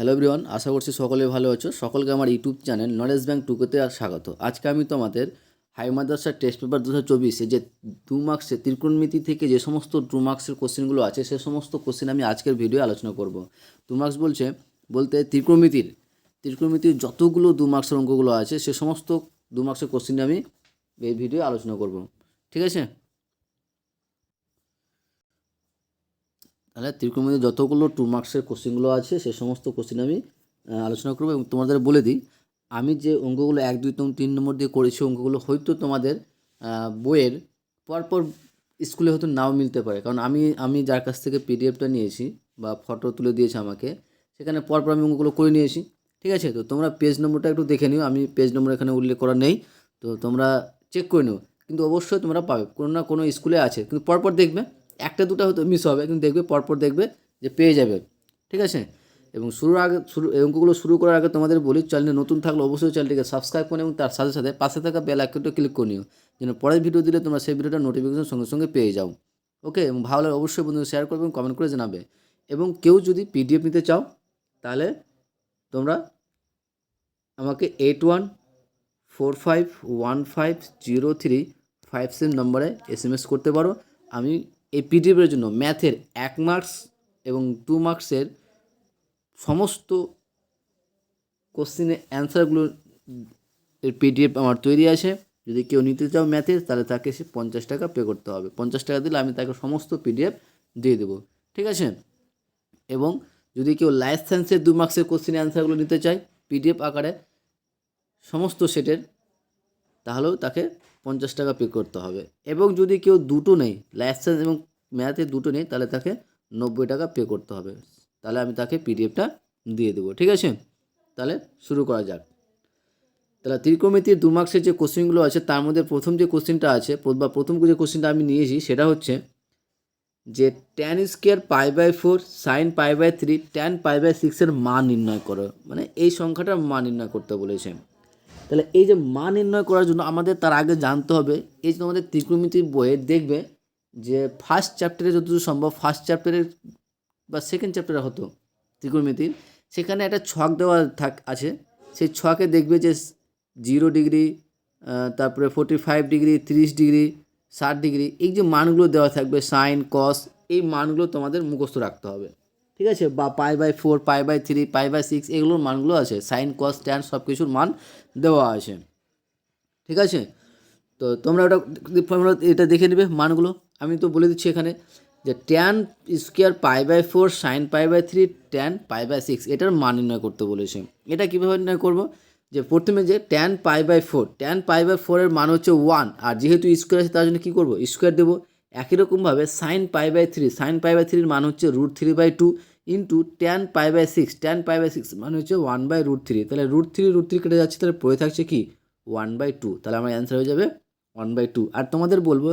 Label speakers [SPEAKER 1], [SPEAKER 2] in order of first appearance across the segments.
[SPEAKER 1] Hello everyone, আশা করছি সকলে ভালো আছো। সকলকে আমার ইউটিউব চ্যানেল নলেজ ব্যাংক টুকুতে আর স্বাগত। আজকে আমি তোমাদের হাই মাদ্রাসার টেস্ট পেপার দু হাজার চব্বিশে যে দু মার্কসের ত্রিকোণমিতি থেকে যে সমস্ত টু মার্কসের কোশ্চেনগুলো আছে, সে সমস্ত কোশ্চেন আমি আজকের ভিডিও আলোচনা করব। টু মার্কস বলছে, বলতে ত্রিকোণমিতির ত্রিকোণমিতির যতগুলো দু মার্কসের অঙ্কগুলো আছে, সে সমস্ত দু মার্কসের কোশ্চেন আমি এই ভিডিও আলোচনা করব। ঠিক আছে? তাহলে ত্রিকোণমিতির যতগুলো টু মার্কসের কোশ্চেনগুলো আছে, সে সমস্ত কোশ্চেন আমি আলোচনা করব এবং তোমাদের বলে দিই, আমি যে অঙ্কগুলো এক, দুই, তিন নম্বর দিয়ে করেছি, অঙ্কগুলো হয়তো তোমাদের বইয়ের পরপর স্কুলে হয়তো নাও মিলতে পারে। কারণ আমি আমি যার কাছ থেকে পিডিএফটা নিয়েছি বা ফটো তুলে দিয়েছে আমাকে, সেখানে পরপর আমি অঙ্কগুলো করে নিয়েছি, ঠিক আছে? তো তোমরা পেজ নম্বরটা একটু দেখে নিও, আমি পেজ নম্বর এখানে উল্লেখ করা নেই, তো তোমরা চেক করে নিও। কিন্তু অবশ্যই তোমরা পাবে, কোনো না কোনো স্কুলে আছে, কিন্তু পরপর দেখবে। একটা দুটো হয়তো মিস হবে, কিন্তু দেখবে, পরপর দেখবে যে পেয়ে যাবে। ঠিক আছে? এবং শুরুর আগে, শুরু অঙ্কগুলো শুরু করার আগে তোমাদের বলি চ্যানেলে নতুন থাকলে অবশ্যই চ্যানেলটিকে সাবস্ক্রাইব করে এবং তার সাথে সাথে পাশে থাকা বেল আইকনটা ক্লিক করে নিও, যেন পরের ভিডিও দিলে তোমরা সেই ভিডিওটা নোটিফিকেশন সঙ্গে সঙ্গে পেয়ে যাও। ওকে এবং ভালো লাগলে অবশ্যই বন্ধুদের শেয়ার করবে এবং কমেন্ট করে জানাবে। এবং কেউ যদি পিডিএফ নিতে চাও, তাহলে তোমরা আমাকে eight one four five one five zero three five seven নম্বরে এস এম এস করতে পারো। আমি এই পিডিএফের জন্য ম্যাথের এক মার্কস এবং টু মার্কসের সমস্ত কোশ্চেনের অ্যান্সারগুলো এর পিডিএফ আমার তৈরি আছে। যদি কেউ নিতে চাও ম্যাথের তাহলে তাকে সে পঞ্চাশ টাকা পে করতে হবে। পঞ্চাশ টাকা দিলে আমি তাকে সমস্ত পিডিএফ দিয়ে দেবো। ঠিক আছে? এবং যদি কেউ লাইফ সায়েন্সের দু মার্কসের কোশ্চেন অ্যান্সারগুলো নিতে চায়, পিডিএফ আকারে সমস্ত সেটের, তাহলেও তাকে পঞ্চাশ টাকা পে করতে হবে। এবং যদি কেউ দুটো নেই লাইফ সায়েন্স এবং ম্যাথে দুটো নেই তাহলে তাকে নব্বই টাকা পে করতে হবে। তাহলে আমি তাকে পিডিএফটা দিয়ে দেবো, ঠিক আছে? তাহলে শুরু করা যাক। তাহলে ত্রিকোণমিতির দু মার্কসের যে কোশ্চেনগুলো আছে, তার মধ্যে প্রথম যে কোশ্চেনটা আছে বা প্রথম যে কোশ্চেনটা আমি নিয়েছি, সেটা হচ্ছে যে tan square pi by four sine pi by three tan pi by সিক্সের মান নির্ণয় করো। মানে এই সংখ্যাটার মান নির্ণয় করতে বলেছে। তাহলে এই যে মান নির্ণয় করার জন্য আমাদের তার আগে জানতে হবে, এই যে আমাদের ত্রিকোণমিতির বইয়ে দেখবে যে ফার্স্ট চ্যাপ্টারে যতদূর সম্ভব ফার্স্ট চ্যাপ্টারের বা সেকেন্ড চ্যাপ্টারে হতো ত্রিকোণমিতির সেখানে একটা ছক দেওয়া থাক, আছে। সেই ছকে দেখবে যে জিরো ডিগ্রি তারপরে ফোর্টি ফাইভ ডিগ্রি তিরিশ ডিগ্রি ষাট ডিগ্রি এই যে মানগুলো দেওয়া থাকবে সাইন কস এই মানগুলো তোমাদের মুখস্থ রাখতে হবে। ঠিক আছে বা pi by four pi by three pi by six এগুলোর মানগুলো আছে সাইন কস ট্যান সব কিছুর মান দেওয়া আছে ঠিক আছে তো তোমরা ওটা এটা দেখে নেবে মানগুলো আমি তো বলে দিচ্ছি এখানে যে tan square pi by four sine pi by three tan pi by six এটার মান নির্ণয় করতে বলেছে এটা কীভাবে নির্ণয় করব যে প্রথমে যে tan pi by four tan pi by ফোরের মান হচ্ছে ওয়ান আর যেহেতু স্কোয়ার আছে তার জন্য কী করব স্কোয়ার দেবো একই রকমভাবে sine pi by three sine pi by থ্রির মান হচ্ছে root three by two into tan pi by six tan pi by six মানে হচ্ছে ওয়ান বাই রুট থ্রি তাহলে রুট থ্রি রুট থ্রি কেটে যাচ্ছে, তাহলে পড়ে থাকছে কি? ওয়ান বাই টু তাহলে আমার অ্যান্সার হয়ে যাবে ওয়ান বাই টু আর তোমাদের বলব,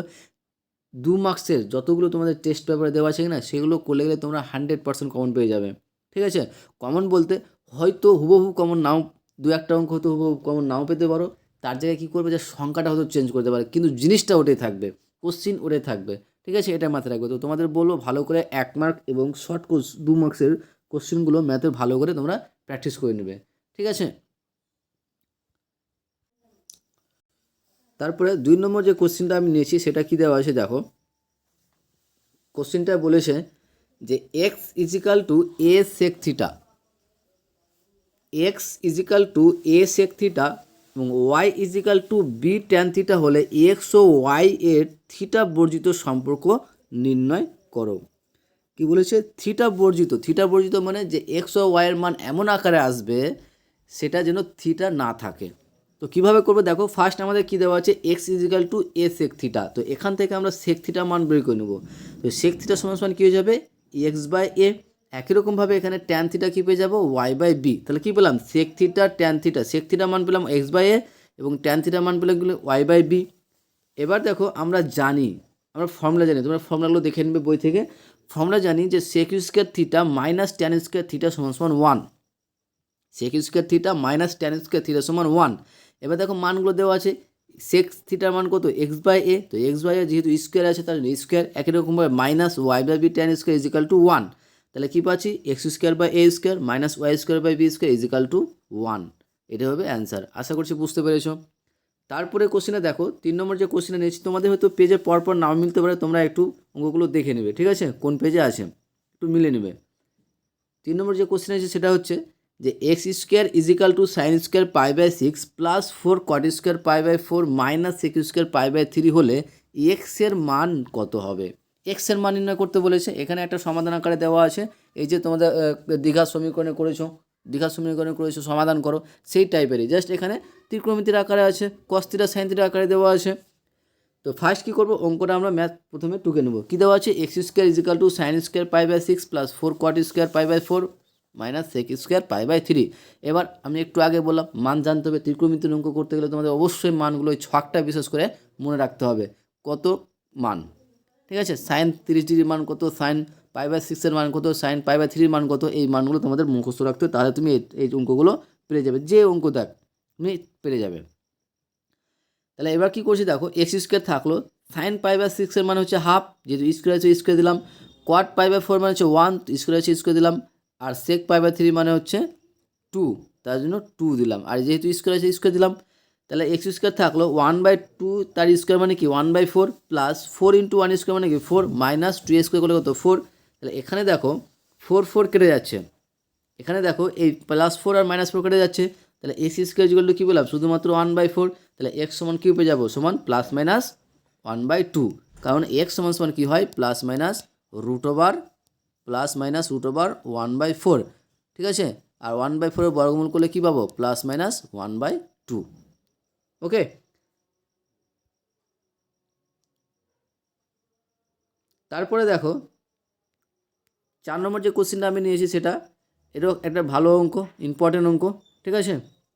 [SPEAKER 1] দু মার্কসের যতগুলো তোমাদের টেস্ট পেপারে দেওয়া আছে না সেগুলো করলে গেলে তোমরা হান্ড্রেড পার্সেন্ট কমন পেয়ে যাবে। ঠিক আছে? কমন বলতে হয়তো হুবহু কমন নাও, দু একটা অঙ্ক হয়তো হুবহু কমন নাও পেতে পারো। তার জায়গায় কী করবে? যে সংখ্যাটা হয়তো চেঞ্জ করতে পারে। কিন্তু জিনিসটা ওটাই থাকবে। কোশ্চিন ওটাই থাকবে। ঠিক আছে এটা মাথায় রাখবে। তো তোমাদের বলব ভালো করে এক মার্ক এবং শর্ট কোর্স দু মার্কসের কোশ্চেনগুলো ম্যাথে ভালো করে তোমরা প্র্যাকটিস করে নেবে। ঠিক আছে? তারপরে দুই নম্বর যে কোশ্চেনটা আমি নিয়েছি, সেটা কী দেওয়া আছে দেখো। কোশ্চেনটা বলেছে যে x equal to a sec theta x equal to a sec theta এবং y equal to b tan theta হলে এক্স ও ওয়াই এর থিটা বর্জিত সম্পর্ক নির্ণয় করো। কি বলেছে? থিটা বর্জিত। থিটা বর্জিত মানে যে এক্স ও ওয়াইয়ের মান এমন আকারে আসবে, সেটা যেন থিটা না থাকে। তো কীভাবে করব? দেখো ফার্স্ট আমাদের কী দেওয়া আছে? X equal to a sec theta তো এখান থেকে আমরা সেক থিটা মান বের করে নেব। তো সেক থিটা সমান সমান কী হয়ে যাবে? এক্স বাই এ একই রকমভাবে এখানে ট্যান থিটা কী পেয়ে যাব? ওয়াই বাই বি তাহলে কী পেলাম? Sec theta tan theta sec theta মান পেলাম এক্স বাই এ এবং ট্যান থিটা মান পেলাম ওয়াই বাই বি এবার দেখো, আমরা জানি, আমরা ফর্মুলা জানি। তোমরা ফর্মুলাগুলো দেখে নেবে বই থেকে। ফর্মুলা জানি যে sec square theta minus tan square theta সমান সমান one sec square theta minus tan square theta সমান ওয়ান এবার দেখো, মানগুলো দেওয়া আছে। সেক্স থিটার মান কত? এক্স বাই এ তো এক্স বাই এ যেহেতু স্কোয়ার আছে তার স্কোয়ার একই রকমভাবে minus y by b tan square equal to one তাহলে কী পাচ্ছি? X square by a square minus y square by b square equal to one এটা হবে অ্যান্সার আশা করছি বুঝতে পেরেছ? তারপরে কোশ্চেনে দেখো, তিন নম্বর যে কোশ্চেনে নিয়েছি, তোমাদের হয়তো পেজে পরপর নাও মিলতে পারে, তোমরা একটু অঙ্কগুলো দেখে নেবে, ঠিক আছে? কোন পেজে আছে? একটু মিলে নেবে। তিন নম্বর যে কোশ্চেন আছে সেটা হচ্ছে যে x square equal to sine square pi by six plus four cot square pi by four minus six square pi by three হলে এক্সের মান কত হবে? এক্সের মান নির্ণয় করতে বলেছে। এখানে একটা সমাধান আকারে দেওয়া আছে। এই যে তোমাদের দীঘার সমীকরণে করেছ দীঘার সমীকরণে করেছ, সমাধান করো, সেই টাইপেরই জাস্ট এখানে ত্রিকোণমিতির আকারে আছে কস্তিরা সাইন্তির আকারে দেওয়া আছে। তো ফার্স্ট কী করব? অঙ্কটা আমরা ম্যাথ প্রথমে টুকে নেব। কী দেওয়া আছে? X square equal to sine square pi by six plus four cot square pi by four minus sec square pi by three এবার আমি একটু আগে বললাম, মান জানতে হবে। ত্রিকোণমিতির অঙ্ক করতে গেলে তোমাদের অবশ্যই মানগুলো ওই ছকটা বিশেষ করে মনে রাখতে হবে। কত মান? ঠিক আছে? সাইন তিরিশ ডিগ্রির মান কত? সাইন পাই বাই সিক্সের মান কত? সাইন পাই বাই থ্রির মান কত? এই মানগুলো তোমাদের মুখস্থ রাখতে হবে, তাহলে তুমি এই- অঙ্কগুলো পেরে যাবে। যে অঙ্ক দেখ, তুমি পেরে যাবে। তাহলে এবার কী করছি দেখো এক্স স্কোয়ার থাকল সাইন পাই বাই সিক্সের মানে হচ্ছে হাফ যেহেতু স্কোয়ার আছে স্কোয়ার দিলাম কোয়াট পাই বাই ফোর মানে হচ্ছে ওয়ান স্কোয়ার আছে স্কোয়ার দিলাম, আর সেক পাই বাই থ্রি মানে হচ্ছে টু তার জন্য টু দিলাম। আর যেহেতু স্কোয়ার আছে স্কোয়ার দিলাম তাহলে এক্স স্কোয়ার থাকল ওয়ান বাই টু তার স্কোয়ার মানে কি? One by four plus four into one square মানে কি? ফোর মাইনাস টু স্কোয়ার করলে কত? ফোর তাহলে এখানে দেখো ফোর ফোর কেটে যাচ্ছে। এখানে দেখো, এই প্লাস ফোর আর মাইনাস ফোর কেটে যাচ্ছে। তাহলে এক্স স্কোয়ার জিগুলো কী বললাম শুধুমাত্র ওয়ান বাই ফোর তাহলে এক্স সমান কী পেয়ে যাব? সমান plus minus one by two কারণ এক্স সমান সমান কী হয়? Plus minus root over plus minus root over one by four ঠিক আছে? আর ওয়ান বাই ফোরের বর্গমূল করলে কী পাবো? Plus minus one by two okay তারপরে দেখো, চার নম্বর যে কোশ্চেনটা আমি নিয়েছি সেটা, এটাও একটা ভালো অঙ্ক ইম্পর্টেন্ট অঙ্ক, ঠিক আছে?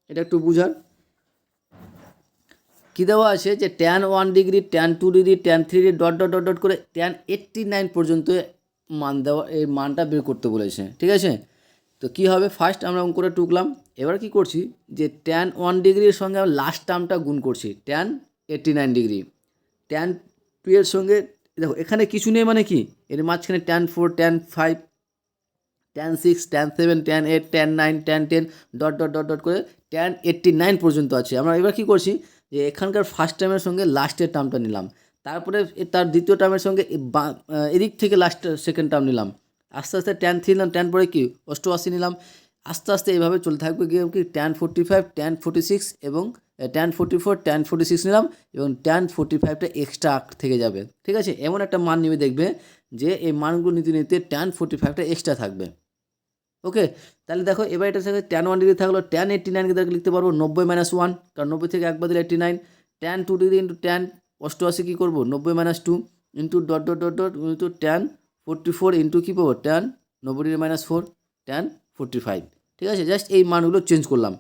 [SPEAKER 1] এটা একটু বুঝার। কী দেওয়া আছে যে tan one degree tan two degree tan three degree dot dot dot dot করে ট্যান এইট্টি নাইন পর্যন্ত মান দেওয়া, এই মানটা বের করতে বলেছে, ঠিক আছে? তো কী হবে? ফার্স্ট আমরা অঙ্কটা টুকলাম। এবার কি করছি? যে ট্যান ওয়ান ডিগ্রির সঙ্গে আমরা লাস্ট টার্মটা গুণ করছি। Tan eighty nine degree tan two এর সঙ্গে, দেখো, এখানে কিছু নেই মানে কি? এর মাঝখানে tan four tan five tan six tan seven tan eight tan nine tan ten dot dot dot dot করে ট্যান এইট্টি নাইন পর্যন্ত আছে। আমরা এবার কী করছি? যে এখানকার ফার্স্ট টার্মের সঙ্গে লাস্টের টার্মটা নিলাম। তারপরে তার দ্বিতীয় টার্মের সঙ্গে এদিক থেকে লাস্ট সেকেন্ড টার্ম নিলাম। আস্তে আস্তে ট্যান থ্রি নিলাম ট্যান পরে কি? অষ্টআশি নিলাম। আস্তে আস্তে এইভাবে চলে থাকবে গিয়ে কি? Tan forty five tan forty six এবং tan forty four tan forty six নিলাম এবং ট্যান ফোর্টি ফাইভটা এক্সট্রা থেকে যাবে। ঠিক আছে? এমন একটা মান নিবে দেখবে যে এই মানগুলো নিতে নিতে ট্যান ফোর্টি ফাইভটা এক্সট্রা থাকবে। ওকে? তাহলে দেখো, এবার এটা থেকে ট্যান ওয়ান ডিগ্রি থাকল ট্যান এইট্টি নাইনকে দেখে লিখতে পারব নব্বই মাইনাস ওয়ান কারণ নব্বই থেকে একবার দিলে eighty nine tan two degree into tan অষ্টআশি কী করব? নব্বই minus two into dot dot dot dot into tan forty four into কী পাবো? ট্যান নব্বই degree minus four tan forty five ঠিক আছে? জাস্ট এই মানগুলো চেঞ্জ করলাম।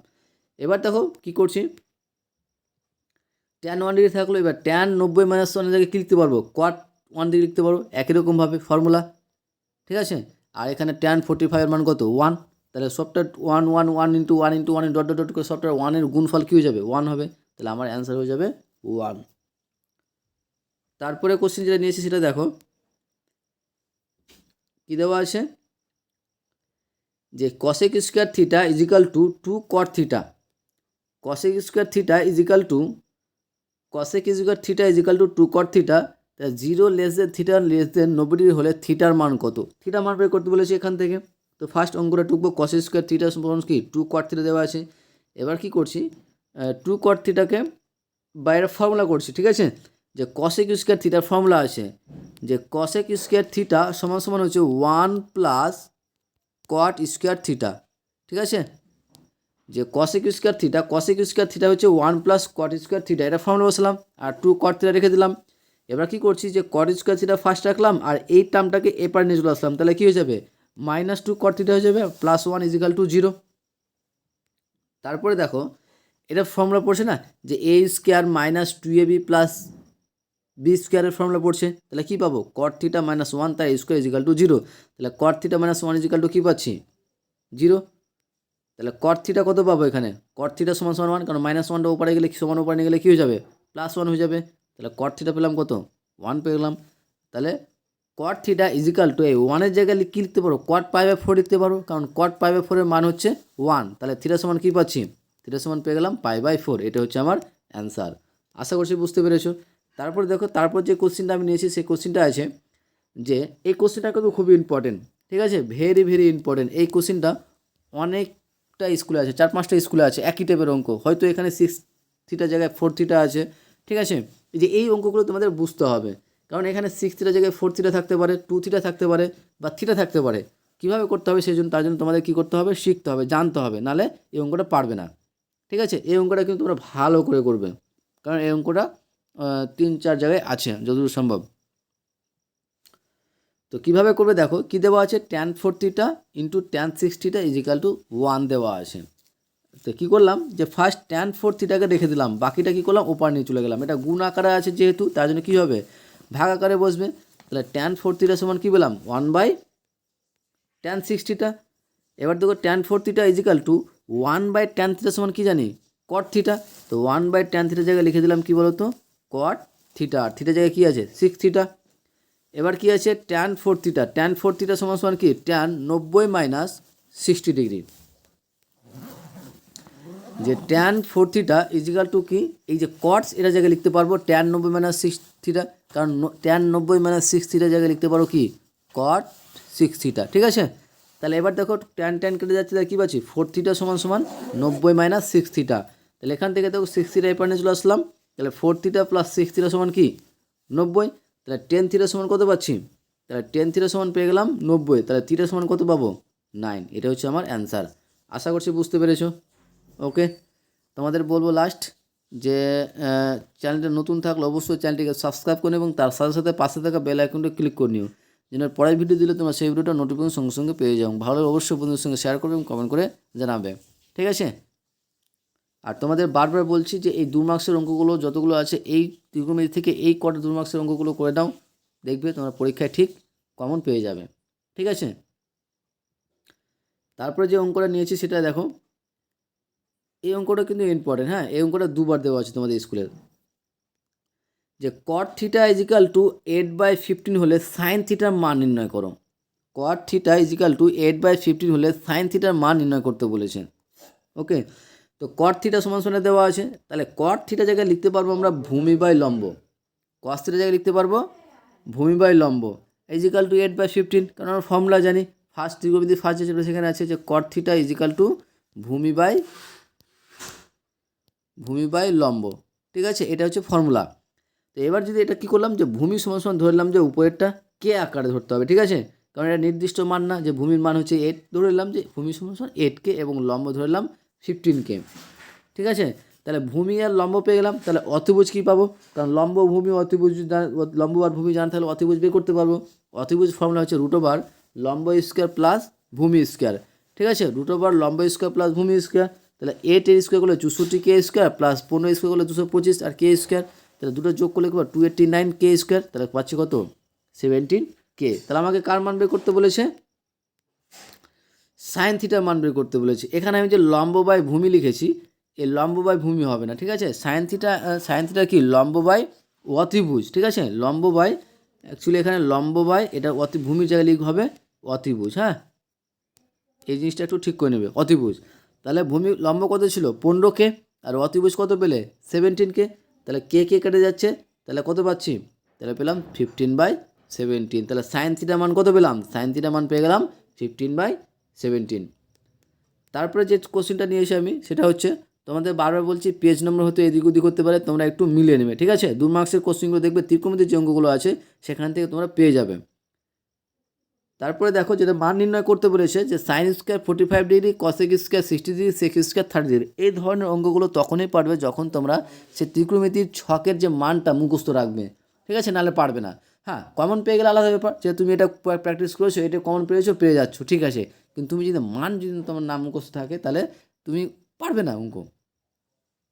[SPEAKER 1] এবার দেখো কী করছি? ট্যান ওয়ান ডিগ্রি থাকল, এবার ট্যান নব্বই মাইনাস ওয়ান জায়গায় কী লিখতে পারব? কোয়াট ওয়ান ডিগ্রি লিখতে পারব, একই রকমভাবে ফর্মুলা ঠিক আছে? আর এখানে ট্যান ফোর্টি ফাইভের মান কত? ওয়ান তাহলে সবটা one one one into one into one dot dot dot করে সবটা ওয়ানের গুণফল কী হয়ে যাবে? ওয়ান হবে। তাহলে আমার অ্যান্সার হয়ে যাবে ওয়ান তারপরে কোশ্চেন যেটা নিয়েছি সেটা দেখো। কী দেওয়া আছে যে cosec square theta is equal to two cot theta cosec square theta is equal to cosec square theta is equal to two cot theta তা zero less than theta less than নব্বই হলে থিটার মান কত? থিটা মান বের করতে বলেছি এখান থেকে। তো ফার্স্ট অঙ্কটা টুকবো কসে স্কোয়ার থিটা সমান কি? টু কট থিটা দেওয়া আছে। এবার কি করছি? টু কট থিটাকে বাইরে ফর্মুলা করছি, ঠিক আছে? যে কসেক স্কোয়ার থিটার ফর্মুলা আছে, যে কসেক স্কোয়ার থিটা সমান সমান হচ্ছে one plus cot square theta ঠিক আছে? যে cosec square theta cosec square theta হচ্ছে one plus cot square theta এটা ফর্মুলা বসলাম আর টু কট থিটা রেখে দিলাম। এবার কি করছি যে কট স্কোয়ার থিটা ফার্স্ট রাখলাম আর এই টার্মটাকে এপার নিয়ে চলে আসলাম, তাহলে কী হয়ে যাবে? মাইনাস টু কট থিটা হয়ে যাবে plus one equal to zero তারপরে দেখো, এটা ফর্মুলা পড়ছে না, যে a square minus two a b plus b স্কোয়ারের ফর্মুলা পড়ছে, তাহলে কী পাবো? কট থিটা মাইনাস ওয়ান তার স্কোয়ার ইজিক্যাল টু জিরো তাহলে cot theta minus one equal to কী পাচ্ছি? জিরো তাহলে কট থিটা কত পাবো এখানে? কট থিটা সমান সমান ওয়ান কারণ মাইনাস ওয়ানটা ওপারে গেলে সমান ওপারে নিয়ে গেলে কী হয়ে যাবে? প্লাস ওয়ান হয়ে যাবে। তাহলে কট থিটা পেলাম কত? ওয়ান পেয়ে গেলাম। তাহলে কট থিটা ইজিক্যাল টু এই ওয়ানের জায়গায় কী লিখতে পারো? কট পাই বাই ফোর লিখতে পারো, কারণ কট পাই বাই ফোরের মান হচ্ছে ওয়ান তাহলে থিটা সমান কী পাচ্ছি? থিটা সমান পেয়ে গেলাম পাই বাই ফোর এটা হচ্ছে আমার অ্যান্সার আশা করছি বুঝতে পেরেছ। তারপর দেখো, তারপর যে কোশ্চিনটা আমি নিয়েছি, সেই কোশ্চিনটা আছে যে, এই কোশ্চেনটা কিন্তু খুবই ইম্পর্টেন্ট ঠিক আছে? ভেরি ভেরি ইম্পর্টেন্ট এই কোশ্চেনটা অনেকটা স্কুলে আছে, চার পাঁচটা স্কুলে আছে, একই টাইপের অঙ্ক। হয়তো এখানে সিক্স থিটার জায়গায় ফোর থিটা আছে, ঠিক আছে? যে এই অঙ্কগুলো তোমাদের বুঝতে হবে। কারণ এখানে সিক্স থিটার জায়গায় ফোর থিটা থাকতে পারে টু থিটা থাকতে পারে বা থিটা থাকতে পারে। কীভাবে করতে হবে সেই জন্য তার জন্য তোমাদের কী করতে হবে? শিখতে হবে, জানতে হবে। নালে এই অঙ্কটা পারবে না, ঠিক আছে? এই অঙ্কটা কিন্তু তোমরা ভালো করে করবে। কারণ এই অঙ্কটা তিন চার জায়গায় আছে, যতদূর সম্ভব। তো কীভাবে করবে দেখো, কি দেওয়া আছে? Tan four theta into tan six theta equal to one দেওয়া আছে। তো কী করলাম? যে ফার্স্ট ট্যান ফোর থিটাকে রেখে দিলাম, বাকিটা কী করলাম? ওপার নিয়ে চলে গেলাম। এটা গুণ আকারে আছে যেহেতু, তার জন্য কী হবে? ভাগ আকারে বসবে। তাহলে ট্যান ফোর থিটা সমান কী পেলাম? ওয়ান বাই ট্যান সিক্সটিটা এবার দেখো tan four theta equal to one by tan theta সমান কী জানি? কট থিটা তো ওয়ান বাই ট্যান থিটা জায়গায় লিখে দিলাম কী বলো তো কট থিটা আর থিটা জায়গায় কী আছে? সিক্স থিটা এবার কি আছে? Tan four theta tan four theta সমান সমান কি? ট্যান নব্বই মাইনাস সিক্সটি ডিগ্রি যে tan four theta equal to কি? এই যে কটস এটা জায়গায় লিখতে পারব ট্যান নব্বই মাইনাস সিক্স থিটা কারণ ট্যান নব্বই মাইনাস সিক্স থিটা জায়গায় লিখতে পারো কি? কট সিক্স থিটা ঠিক আছে? তাহলে এবার দেখো ট্যান ট্যান কেটে যাচ্ছে, তাহলে কী পাচ্ছি? ফোর থিটা সমান সমান নব্বই মাইনাস সিক্স থিটা তাহলে এখান থেকে দেখো সিক্স থিটা এপারে চলে আসলাম তাহলে four theta plus six theta সমান কি? নব্বই। তাহলে টেন থিটা সমান কত পাচ্ছি? তাহলে টেন থিটা সমান পেয়ে গেলাম নব্বই। তাহলে থিটা সমান কত পাবো? নাইন এটা হচ্ছে আমার অ্যান্সার আশা করছি বুঝতে পেরেছ। ওকে তোমাদের বলব লাস্ট যে চ্যানেলটা নতুন থাকলে অবশ্যই চ্যানেলটিকে সাবস্ক্রাইব করে এবং তার সাথে সাথে পাশে থাকা বেল আইকনটা ক্লিক করে নিও। যেন পরের ভিডিও দিলে তোমরা সেই ভিডিওটা নোটিফিকেশন সঙ্গে সঙ্গে পেয়ে যাও। ভালো অবশ্যই বন্ধুদের সঙ্গে শেয়ার করবে এবং কমেন্ট করে জানাবে। ঠিক আছে? আর তোমাদের বারবার বলছি যে এই দু মার্কসের অঙ্কগুলো যতগুলো আছে, এই ত্রিকোণমিতি থেকে এই কটা দু মার্কসের অঙ্কগুলো করে দাও দেখবে তোমরা পরীক্ষায় ঠিক কমন পেয়ে যাবে। ঠিক আছে? তারপরে যে অঙ্কটা নিয়েছি সেটা দেখো। এই অঙ্কটা কিন্তু ইম্পর্টেন্ট হ্যাঁ? এই অঙ্কটা দুবার দেওয়া আছে তোমাদের স্কুলের যে cot theta equal to eight by fifteen হলে সাইন থিটার মান নির্ণয় করো। Cot theta equal to eight by fifteen হলে সাইন থিটার মান নির্ণয় করতে বলেছে। ওকে তো কট থিটা সমান সমান দেওয়া আছে, তাহলে কট থিটা জায়গায় লিখতে পারব আমরা ভূমি বাই লম্ব। কস থিটা জায়গায় লিখতে পারব ভূমি বাই লম্ব। Equal to eight by fifteen কারণ আমরা ফর্মুলা জানি। ফার্স্ট ত্রিকোণমিতি ফার্স্ট যেটা সেখানে আছে যে কট থিটা ইজিক্যাল টু ভূমি বাই ভূমি বাই লম্ব। ঠিক আছে? এটা হচ্ছে ফর্মুলা তো এবার যদি এটা কী করলাম, যে ভূমি সমান সমান ধরলাম যে উপরেরটা কে আকারে ধরতে হবে, ঠিক আছে? কারণ এটা নির্দিষ্ট মান না, যে ভূমির মান হচ্ছে এইট ধরে নিলাম যে ভূমি সমান সমান এইট কে এবং লম্ব ধরলাম ফিফটিন কে ঠিক আছে? তাহলে ভূমি আর লম্ব পেয়ে গেলাম। তাহলে অতিভুজ কী পাবো? কারণ লম্ব ভূমি, অতিভুজ জান- লম্ব আর ভূমি জানতে হলে অতিভুজ বের করতে পারব। অতিভুজ ফর্মুলা হচ্ছে রুট ওভার লম্ব স্কোয়ার প্লাস ভূমি স্কোয়ার ঠিক আছে? রুট ওভার লম্ব স্কোয়ার প্লাস ভূমি স্কোয়ার তাহলে এট এর স্কোয়ার করলে চৌষট্টি কে স্কোয়ার প্লাস পনেরো স্কোয়ার করলে দুশো পঁচিশ আর কে স্কোয়ার তাহলে দুটো যোগ করলে টু এইট্টি নাইন কে স্কোয়ার তাহলে পাচ্ছি কত? সেভেন্টিন কে তাহলে আমাকে কার মান বের করতে বলেছে? সাইন থিটার মান বের করতে বলেছে। এখানে আমি যে লম্ব বাই ভূমি লিখেছি এই লম্ব বাই ভূমি হবে না, ঠিক আছে? সাইন থিটা সাইন থিটা কি? লম্ব বাই অতিভুজ, ঠিক আছে? লম্ব বাই অ্যাকচুয়ালি এখানে লম্ব বাই এটা অতি ভূমির জায়গায় লিখ হবে অতিভুজ হ্যাঁ? এই জিনিসটা একটু ঠিক করে নেবে, অতিভুজ। তাহলে ভূমি লম্ব কত ছিল? পনেরো কে। আর অতিভুজ কত পেলে? Seventeen k. তাহলে কে কে কেটে যাচ্ছে? তাহলে কত পাচ্ছি? তাহলে পেলাম ফিফটিন বাই সেভেন্টিন তাহলে সাইন থিটা মান কত পেলাম? সাইন থিটা মান পেয়ে গেলাম ফিফটিন বাই সেভেন্টিন তারপরে যে কোশ্চেনটা নিয়ে এসে আমি, সেটা হচ্ছে, তোমাদের বারবার বলছি পেজ নম্বর হয়তো এদিক ওদিক করতে পারে, তোমরা একটু মিলিয়ে নেবে, ঠিক আছে? দু মার্কসের কোশ্চেনগুলো দেখবে ত্রিকোণমিতির যে অঙ্কগুলো আছে, সেখান থেকে তোমরা পেয়ে যাবে। তারপরে দেখো, যেটা মান নির্ণয় করতে বলেছে, যে sine square forty five degree cosec square sixty degree sec square thirty degree এই ধরনের অঙ্কগুলো তখনই পারবে যখন তোমরা সে ত্রিকোণমিতির ছকের যে মানটা মুখস্থ রাখবে, ঠিক আছে? নাহলে পারবে না। হ্যাঁ কমন পেয়ে গেলে আলাদা ব্যাপার যে তুমি এটা প্র্যাকটিস করেছ, এটা কমন পেয়েছ, পেয়ে যাচ্ছ, ঠিক আছে? কিন্তু তুমি যদি মান যদি তোমার নাম মুখস্থ থাকে, তাহলে তুমি পারবে না অঙ্ক।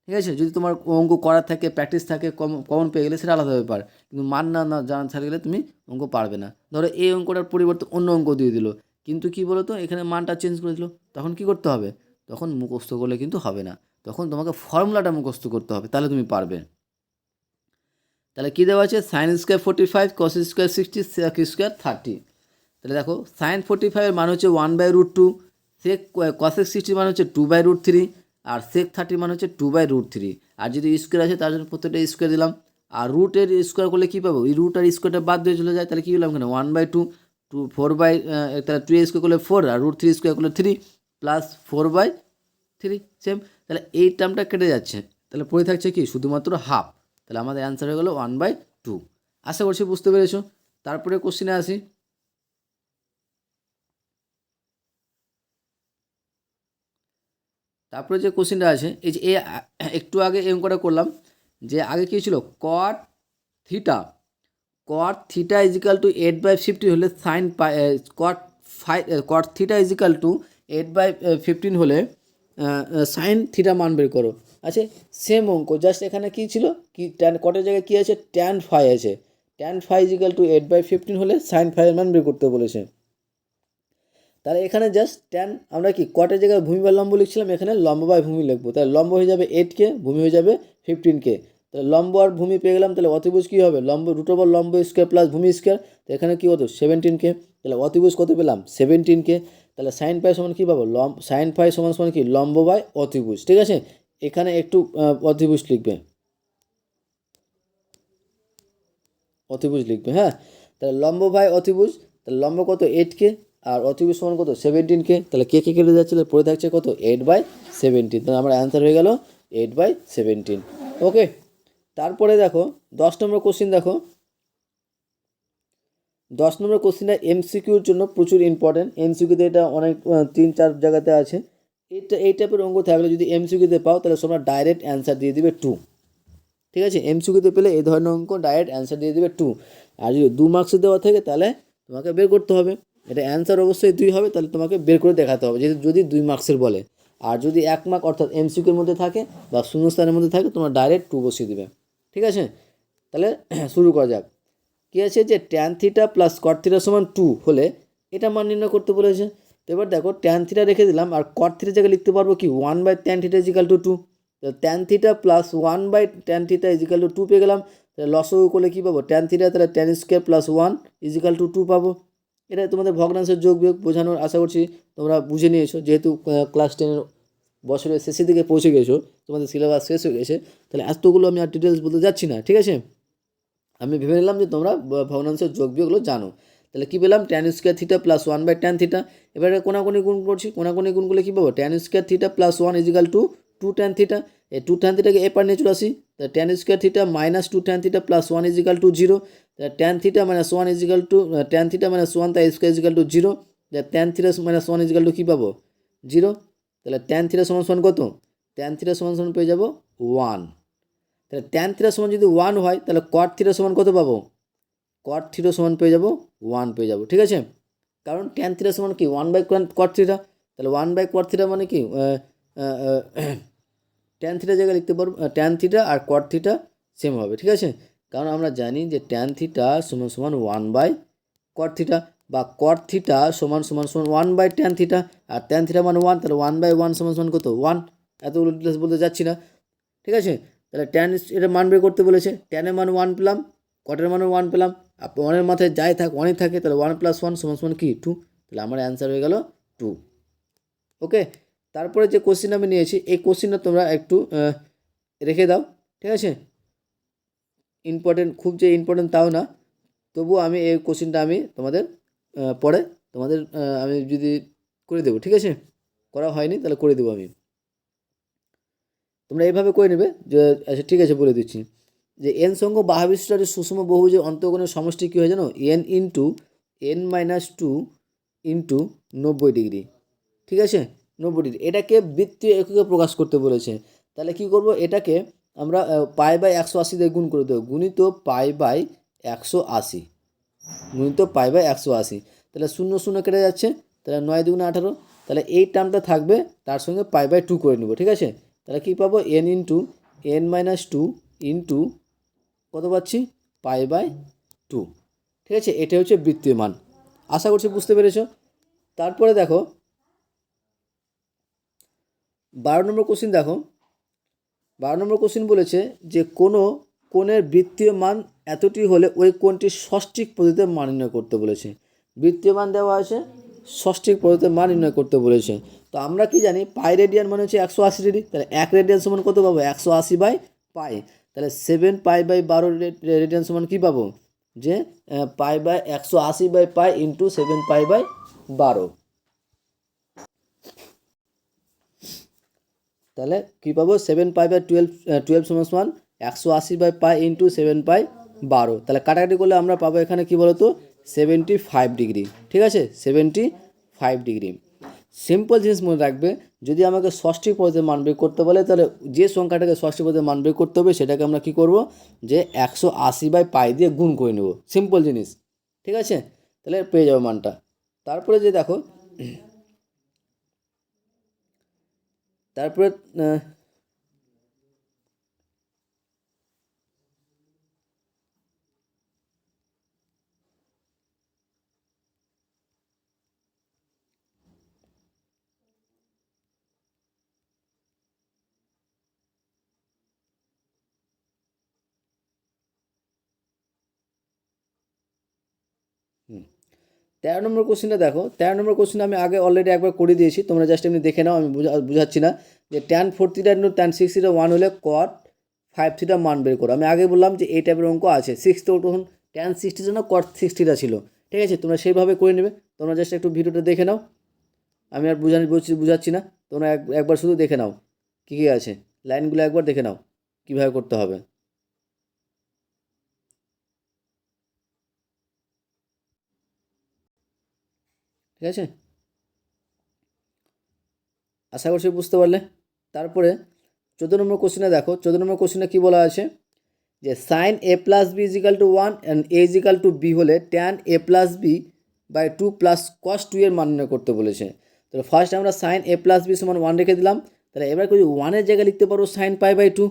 [SPEAKER 1] ঠিক আছে? যদি তোমার অঙ্ক করার থাকে প্র্যাকটিস থাকে কম কমন পেয়ে গেলে সেটা আলাদা ব্যাপার। কিন্তু মান না না জানা থাকলে গেলে তুমি অঙ্ক পারবে না। ধরো এই অঙ্কটার পরিবর্তে অন্য অঙ্ক দিয়ে দিল। কিন্তু কি বলো তো এখানে মানটা চেঞ্জ করে দিল। তখন কি করতে হবে? তখন মুখস্থ করলে কিন্তু হবে না। তখন তোমাকে ফর্মুলাটা মুখস্থ করতে হবে, তাহলে তুমি পারবে। তাহলে কী দেওয়া আছে? Sine square forty five cos square sixty sec square thirty তাহলে দেখো সাইন ফোর্টি ফাইভের মান হচ্ছে one by root two sec cosec সিক্সটির মান হচ্ছে টু বাই রুট থ্রি আর সেক থার্টির মান হচ্ছে টু বাই রুট থ্রি আর যদি স্কোয়ার আছে, তার জন্য প্রত্যেকটা স্কোয়ার দিলাম। আর রুটের স্কোয়ার করলে কী পাবো? এই রুট আর স্কোয়ারটা বাদ দিয়ে চলে যায়, তাহলে কী হলাম এখানে? One by two two four by তাহলে টু স্কোয়ার করলে ফোর আর রুট থ্রি স্কোয়ার করলে three plus four by three same তাহলে এই টার্মটা কেটে যাচ্ছে। তাহলে পড়ে থাকছে কি? শুধুমাত্র হাফ তাহলে আমাদের অ্যান্সার হয়ে গেলো ওয়ান বাই টু আশা করছি বুঝতে পেরেছ। তারপরে কোশ্চিনে আসি। তারপরে যে কোশ্চেনটা আছে, এই যে এ, একটু আগে এম করে করলাম যে আগে কী ছিল cot theta cot theta equal to eight by fifty হলে sine pi cot five cot theta equal to eight by fifteen হলে সাইন থিটা মান বের করো। আছে সেম অঙ্ক জাস্ট এখানে কী ছিল? কি ট্যান কটের জায়গায় কী আছে? ট্যান ফাই আছে। Tan phi equal to eight by fifteen হলে সাইন ফাইয়ের মান বের করতে বলেছে। তাহলে এখানে জাস্ট ট্যান আমরা কি কটের জায়গায় ভূমি বা লম্ব লিখছিলাম? এখানে লম্ব বাই ভূমি লিখব। তাহলে লম্ব হয়ে যাবে এইট কে ভূমি হয়ে যাবে ফিফটিন কে তাহলে লম্ব আর ভূমি পেয়ে গেলাম, তাহলে অতিভুজ কী হবে? লম্ব রুট ওভার লম্ব স্কোয়ার প্লাস ভূমি স্কোয়ার তো এখানে কী হতো সেভেন্টিন কে তাহলে অতিভুজ কত পেলাম? সেভেন্টিন কে তাহলে সাইন পাই সমান কী পাবো? লম্ব সাইন পাই সমান সমান কি? লম্ব বাই অতিভুজ, ঠিক আছে? এখানে একটু অতিভুজ লিখবে। অতিভুজ লিখবে হ্যাঁ? তাহলে লম্ব বাই অতিভুজ, তাহলে লম্ব কত? এইট কে আর অতিভুজ সমান কত? Seventeen k. তাহলে কে কে কেটে যাচ্ছে তাহলে পড়ে থাকছে কত? এইট বাই সেভেন্টিন তাহলে আমার অ্যান্সার হয়ে গেল এইট বাই সেভেন্টিন ওকে তারপরে দেখো, দশ নম্বর কোশ্চিন দেখো। দশ নম্বর কোশ্চিনটা এমসিকিউর জন্য প্রচুর ইম্পর্টেন্ট এমসিকিউতে এটা অনেক তিন, চার জায়গাতে আছে। এটা, এই টাইপের অঙ্ক থাকলে যদি এমসিকিউতে পাও, তাহলে তোমরা ডাইরেক্ট অ্যান্সার দিয়ে দিবে টু ঠিক আছে? এমসিকিউতে পেলে এই ধরনের অঙ্ক ডাইরেক্ট অ্যান্সার দিয়ে দেবে টু আর যদি দু মার্কসের দেওয়া থাকে, তাহলে তোমাকে বের করতে হবে। এটা অ্যান্সার অবশ্যই দুই হবে, তাহলে তোমাকে বের করে দেখাতে হবে, যেহেতু যদি দুই মার্কসের বলে। আর যদি এক মার্ক অর্থাৎ এমসিকিউর মধ্যে থাকে বা শূন্যস্থানের মধ্যে থাকে, তোমরা ডাইরেক্ট টু বসিয়ে দেবে। ঠিক আছে? তাহলে শুরু করা যাক। কী আছে যে tan theta plus cot theta সমান টু হলে এটা মান নির্ণয় করতে বলেছে। তো এবার দেখো ট্যান থিটা রেখে দিলাম, আর কট থিটা জায়গায় লিখতে পারব কি? One by tan theta is equal to two tan theta plus one by tan theta is equal to two পেয়ে গেলাম। তাহলে লসও করলে কী পাবো? ট্যান থিটা তাহলে tan square plus one is equal to two পাবো। এটা তোমাদের ভগ্নাংশের যোগ বিয়োগ বোঝানোর আশা করছি তোমরা বুঝে নিয়েছো। যেহেতু ক্লাস টেনের বছরের শেষের দিকে পৌঁছে গেছো, তোমাদের সিলেবাস শেষ হয়ে গেছে, তাহলে এতগুলো আমি আর ডিটেলস বলতে যাচ্ছি না, ঠিক আছে? আমি ভেবে নিলাম যে তোমরা ভগ্নাংশের যোগ বিয়োগগুলো জানো। তাহলে কী পেলাম? Tan square theta plus one by tan theta এবারে কোনাকুনি গুণ করছি, কোনাকুনি গুণগুলো কী পাবো? Tan square theta plus one equal to two tan theta এই টু ট্যান থিটাকে এ পার নিয়ে চলে আসি। তাহলে tan square theta minus two tan theta plus one equal to zero tan theta minus one equal to tan theta minus one তাই square equal to zero tan theta minus one equal to কী পাবো? Zero তাহলে tan theta সমান সমান কত? Tan theta সমান সমান পেয়ে যাব ওয়ান তাহলে ট্যান থিটা সমান যদি ওয়ান হয়, তাহলে কট থিটা সমান কত পাবো? কট থিটা সমান পেয়ে যাব ওয়ান পেয়ে যাব। ঠিক আছে? কারণ ট্যান থিটা সমান কি? ওয়ান বাই কট থিটা তাহলে ওয়ান বাই কট থিটা মানে কি? ট্যান থিটা জায়গায় লিখতে পারব ট্যান থিটা আর কট থিটা সেম হবে। ঠিক আছে? কারণ আমরা জানি যে ট্যান থিটা সমান সমান ওয়ান বাই কট থিটা বা কট থিটা সমান সমান সমান ওয়ান বাই ট্যান থিটা আর ট্যান থিটা মানে ওয়ান তাহলে ওয়ান বাই ওয়ান সমান সমান কত? ওয়ান এত ডিটেলস বলতে যাচ্ছি না। ঠিক আছে? তাহলে ট্যান এটা মান বের করতে বলেছে। ট্যানের মান ওয়ান পেলাম কটের মানে ওয়ান পেলাম। আর ওয়ানের মাথায় যাই থাক ওয়ানই থাকে, তাহলে ওয়ান প্লাস ওয়ান সমান সমান কি? টু তাহলে আমার অ্যান্সার হয়ে গেল টু ওকে তারপরে যে কোশ্চিন আমি নিয়েছি, এই কোশ্চিনটা তোমরা একটু রেখে দাও। ঠিক আছে? ইম্পর্টেন্ট খুব যে ইম্পর্টেন্ট তাও না। তবুও আমি এই কোশ্চিনটা আমি তোমাদের পরে তোমাদের আমি যদি করে দেবো, ঠিক আছে? করা হয়নি, তাহলে করে দেবো আমি। তোমরা এইভাবে করে নেবে, যে আচ্ছা ঠিক আছে, বলে দিচ্ছি। যে এন সংখ্যক বাহাবিশিষ্ট সুষম বহুভুজের অন্তর্গণের সমষ্টি কী হয় জানো? N into n minus two into নব্বই ডিগ্রি ঠিক আছে? নব্বই ডিগ্রি এটাকে বৃত্তীয় এককে প্রকাশ করতে বলেছে। তাহলে কি করব? এটাকে আমরা পাই বাই একশো আশি দিয়ে গুণ করে দেবো। গুণিত পাই বাই একশো আশি। গুণিত পাই বাই একশো আশি। তাহলে শূন্য শূন্য কেটে যাচ্ছে। তাহলে নয় দুগুণে আঠারো। তাহলে এই টার্মটা থাকবে, তার সঙ্গে পাই বাই টু করে নেব, ঠিক আছে? তাহলে কী পাবো? N into n minus two into কত পাচ্ছি? পাই বাই টু ঠিক আছে? এটা হচ্ছে বৃত্তীয় মান। আশা করছি বুঝতে পেরেছ? তারপরে দেখো, বারো নম্বর কোশ্চিন দেখো। বারো নম্বর কোশ্চিন বলেছে যে কোনো কোণের বৃত্তীয় মান এতটি হলে ওই কোণটি ষষ্ঠিক পদ্ধতিতে মান নির্ণয় করতে বলেছে। বৃত্তীয় মান দেওয়া আছে, ষষ্ঠিক পদ্ধতিতে মান নির্ণয় করতে বলেছে। তো আমরা কি জানি, পাই রেডিয়ান মানে হচ্ছে একশো আশি ডিগ্রি, তাহলে এক রেডিয়ান সমান কত পাবো? একশো আশি বাই পাই। তাহলে সেভেন পাই বাই বারো রেডিয়ান সমান কী পাবো? যে পাই বাই একশো আশি by pi into seven pi by বারো। তাহলে কী পাবো? Seven pi by twelve twelve সমান সমান একশো আশি by pi into seven pi বারো। তাহলে কাটাকাটি করলে আমরা পাবো এখানে কী বলতো? সেভেন্টি ফাইভ ডিগ্রি ঠিক আছে? সেভেন্টি ফাইভ ডিগ্রি সিম্পল জিনিস মনে রাখবে, যদি আমাকে ষষ্ঠী পদে মান বের করতে বলে, তাহলে যে সংখ্যাটাকে ষষ্ঠী পদে মান বের করতে হবে, সেটাকে আমরা কী করব? যে একশো আশি বাই পাই দিয়ে গুণ করে নেব। সিম্পল জিনিস। ঠিক আছে? তাহলে পেয়ে যাবে মানটা। তারপরে যে দেখো তারপরে তেরো নম্বর কোশ্চেনটা দেখো। তেরো নম্বর কোশ্চেন আমি আগে অলরেডি একবার করে দিয়েছি। তোমরা জাস্ট এমনি দেখে নাও, আমি বুঝা বুঝাচ্ছি না। যে tan four theta into tan six theta one হলে কট ফাইভ থিটা মান বের করো। আমি আগে বললাম যে এই টাইপের অঙ্ক আছে। সিক্স তো তখন ট্যান সিক্সটির জন্য কট সিক্সটিটা ছিল। ঠিক আছে? তোমরা সেইভাবে করে নেবে। তোমরা জাস্ট একটু ভিডিওটা দেখে নাও। আমি আর বুঝানি বলছি বুঝাচ্ছি না। তোমরা এক একবার শুধু দেখে নাও। কী কী আছে? লাইনগুলো একবার দেখে নাও। কীভাবে করতে হবে? ঠিক আছে? আশা করছি বুঝতে পারলে। তারপরে চোদ্দ নম্বর কোশ্চেনে দেখো, চোদ্দ নম্বর কোশ্চেনে কী বলা আছে? যে sine A plus B equal to one and A equal to B হলে tan A plus B by two plus cos two এর মান করতে বলেছে। তাহলে ফার্স্ট আমরা সাইন এ প্লাস বি সমান ওয়ান রেখে দিলাম। তাহলে এবার যদি ওয়ানের জায়গায় লিখতে পারো সাইন পাই বাই টু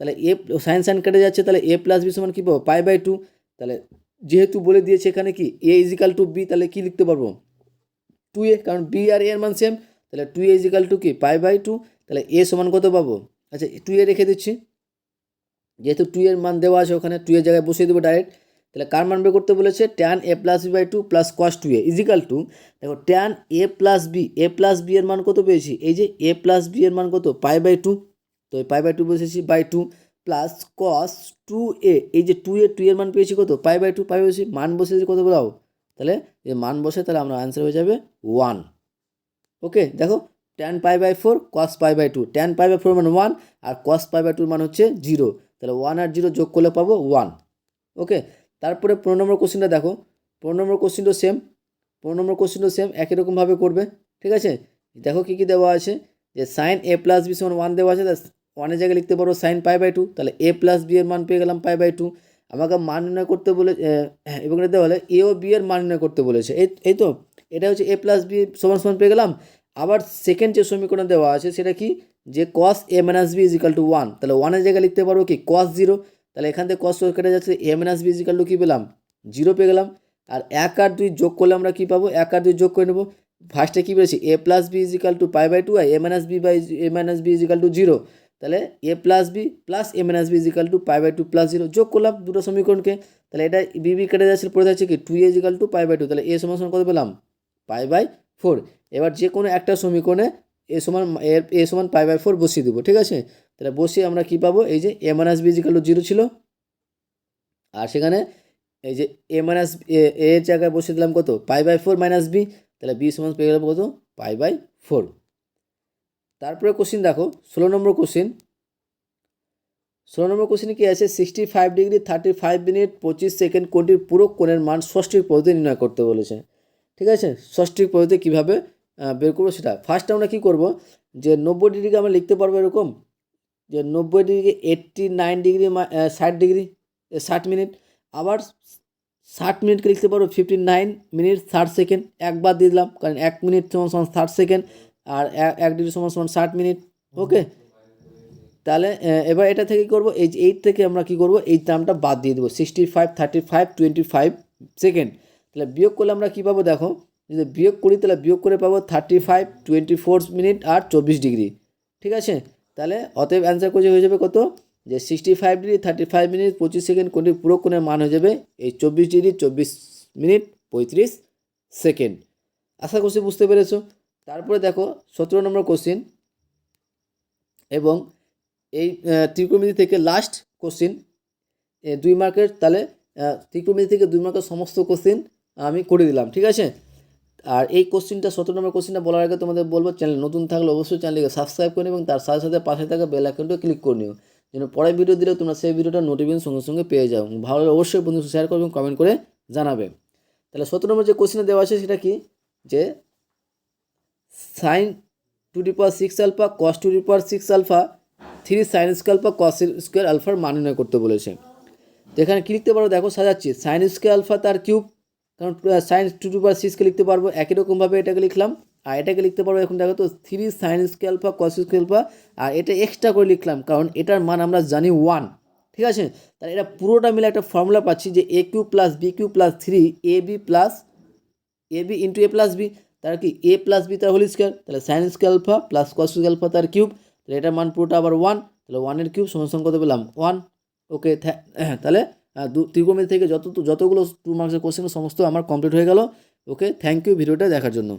[SPEAKER 1] তাহলে এ সাইন সাইন কেটে যাচ্ছে, তাহলে এ প্লাস বি সমান কী পাবো? পাই বাই টু তাহলে যেহেতু বলে দিয়েছে এখানে কি এ ইজিক্যাল টু বি তাহলে কী লিখতে পারব? টু এ কারণ বি আর এর মান সেম তাহলে টু এ ইজিক্যাল টু কি? পাই বাই টু তাহলে এ সমান কত পাবো? আচ্ছা টু এ রেখে দিচ্ছি। যেহেতু টু এর মান দেওয়া আছে ওখানে টু এর জায়গায় বসিয়ে দেবো ডাইরেক্ট তাহলে কার মান বের করতে বলেছে? Tan A plus B by two plus cos two A equal to দেখো tan A plus B A plus B এর মান কত পেয়েছি? এই যে এ প্লাস বি এর মান কত? পাই বাই টু তো এই পাই বাই টু বসেছি by two plus cos two A এই যে টু এ টু এর মান পেয়েছি কত? পাই বাই টু পাই বসেছি মান বসেছি কত বলাও? তাহলে যে মান বসে তাহলে আমরা অ্যান্সার হয়ে যাবে ওয়ান ওকে দেখো tan pi by four cos pi by two tan pi by four মানে ওয়ান আর কস পাই বাই টুর মান হচ্ছে জিরো তাহলে ওয়ান আর জিরো যোগ করলে পাবো ওয়ান ওকে তারপরে পনেরো নম্বর কোশ্চেনটা দেখো। পনেরো নম্বর কোশ্চেনটাও সেম পনেরো নম্বর কোশ্চেনটাও সেম একই রকমভাবে করবে, ঠিক আছে? দেখো কী কী দেওয়া আছে, যে সাইন এ প্লাস বি সমান ওয়ান দেওয়া আছে ওয়ানের জায়গায় লিখতে পারো সাইন পাই বাই টু তাহলে এ প্লাস বি এর মান পেয়ে গেলাম পাই বাই টু আমাকে মান নির্ণয় করতে বলে আহ, এবং এটা দেওয়া হলে এ ও বি এর মান নির্ণয় করতে বলেছে। এই এই তো এটা হচ্ছে এ প্লাস বি সমান সমান পেয়ে গেলাম। আবার সেকেন্ড যে সমীকরণ দেওয়া আছে সেটা কি? যে cos A minus B equal to one তাহলে ওয়ানের জায়গায় লিখতে পারব কি? কস জিরো তাহলে এখান থেকে কস কেটে যাচ্ছে A minus B equal to কী পেলাম? জিরো পেয়ে গেলাম। আর এক আর দুই যোগ করলে আমরা কী পাবো? এক আর দুই যোগ করে নেব। ফার্স্টে কী পেয়েছি? A plus B equal to pi by two R A minus B by A minus B equal to zero তাহলে A plus B plus A minus B equal to pi by two plus zero যোগ করলাম দুটো সমীকরণকে, তাহলে এটা B B কেটে যাচ্ছে, পড়ে যাচ্ছে কি? Two A equal to pi by two তাহলে এ সমান সমান কত পেলাম? পাই বাই ফোর এবার যে কোনো একটা সমীকরণে এ সমান, এর এ সমান পাই বাই ফোর বসিয়ে দেবো, ঠিক আছে? তাহলে বসিয়ে আমরা কী পাবো? এই যে A minus B equal to zero ছিল। আর সেখানে এই যে এ মাইনাস এ এর জায়গায় বসিয়ে দিলাম কত? Pi by four minus B তাহলে বি সমান পেয়ে গেলাম কত? পাই বাই ফোর তারপরে কোশ্চিন দেখো, ষোলো নম্বর কোশ্চিন ষোলো নম্বর কোশ্চিনে কী আছে? Sixty five degree thirty five minute পঁচিশ সেকেন্ড কোনটির পুরো কোণের মান ষষ্ঠীর পদ্ধতি নির্ণয় করতে বলেছে। ঠিক আছে? ষষ্ঠীর পদ্ধতি কীভাবে বের করব সেটা। ফার্স্ট আমরা কী করব? যে নব্বই ডিগ্রিকে আমরা লিখতে পারব এরকম। যে নব্বই ডিগ্রি এইট্টি নাইন ডিগ্রি ষাট ডিগ্রি ষাট মিনিট আবার ষাট মিনিটকে লিখতে পারব ফিফটি নাইন মিনিট ষাট সেকেন্ড একবার দিয়ে দিলাম, কারণ এক মিনিট সমান সমান ষাট সেকেন্ড আর এক- ডিগ্রি সমান সমান ষাট মিনিট ওকে তাহলে এবার এটা থেকে করব? এই এইট থেকে আমরা কী করব? এই টার্মটা বাদ দিয়ে দেবো। Sixty five thirty five twenty five second তাহলে বিয়োগ করলে আমরা কী পাবো? দেখো, যদি বিয়োগ করি, তাহলে বিয়োগ করে পাবো thirty five twenty four minute আর চব্বিশ ডিগ্রি ঠিক আছে? তাহলে অতএব অ্যান্সার করে হয়ে যাবে কত? যে sixty five degree thirty five minute পঁচিশ সেকেন্ড কোনটি পুরো কোণের মান হয়ে যাবে? এই চব্বিশ ডিগ্রি চব্বিশ মিনিট পঁয়ত্রিশ সেকেন্ড আশা করছি বুঝতে পেরেছ। তারপরে দেখো সতেরো নম্বর কোশ্চিন এবং এই ত্রিকোণমিতি থেকে লাস্ট কোশ্চিন দুই মার্কের, তাহলে ত্রিকোণমিতি থেকে দুই মার্কের সমস্ত কোশ্চিন আমি করে দিলাম, ঠিক আছে? আর এই কোশ্চিনটা সতেরো নম্বর কোশ্চিনটা বলার আগে তোমাদের বলব চ্যানেল নতুন থাকলে অবশ্যই চ্যানেলকে সাবস্ক্রাইব করে এবং তার সাথে সাথে পাশে থাকা বেল আইকনটা ক্লিক করে নিও, যেন পরের ভিডিও দিলে তোমরা সেই ভিডিওটা নোটিফিকেশন সঙ্গে সঙ্গে পেয়ে যাও। ভালো অবশ্যই বন্ধু শেয়ার করবে এবং কমেন্ট করে জানাবে। তাহলে সতেরো নম্বর যে কোশ্চিনে দেওয়া আছে সেটা কি? যে sine to the power six alpha cos to the power six alpha three sine square alpha cos square আলফার মান নির্ণয় করতে বলেছে। তো এখানে কী লিখতে পারো দেখো, সাজাচ্ছি। সাইন স্কোয়ার আলফা তার কিউব কারণ সাইন টু টু পাওয়ার সিক্সকে লিখতে পারব। একই রকমভাবে এটাকে লিখলাম। আর এটাকে লিখতে পারব এখন দেখো তো three sine square alpha cos square alpha আর এটা এক্সট্রা করে লিখলাম, কারণ এটার মান আমরা জানি ওয়ান ঠিক আছে? তাহলে এটা পুরোটা মিলে একটা ফর্মুলা পাচ্ছি যে A cube plus B cube plus three A B plus A B into A plus B তার কি এ প্লাস বি তার হোল স্কোয়ার তাহলে sine square alpha plus cos alpha তার কিউব তাহলে এটার মান পুরোটা আবার ওয়ান তাহলে ওয়ানের কিউব সমান কত পেলাম? ওয়ান ওকে তাহলে ত্রিকোণমিতি থেকে যত, যতগুলো টু মার্কসের কোশ্চেন সমস্ত আমার কমপ্লিট হয়ে গেল। ওকে থ্যাংক ইউ ভিডিওটা দেখার জন্য।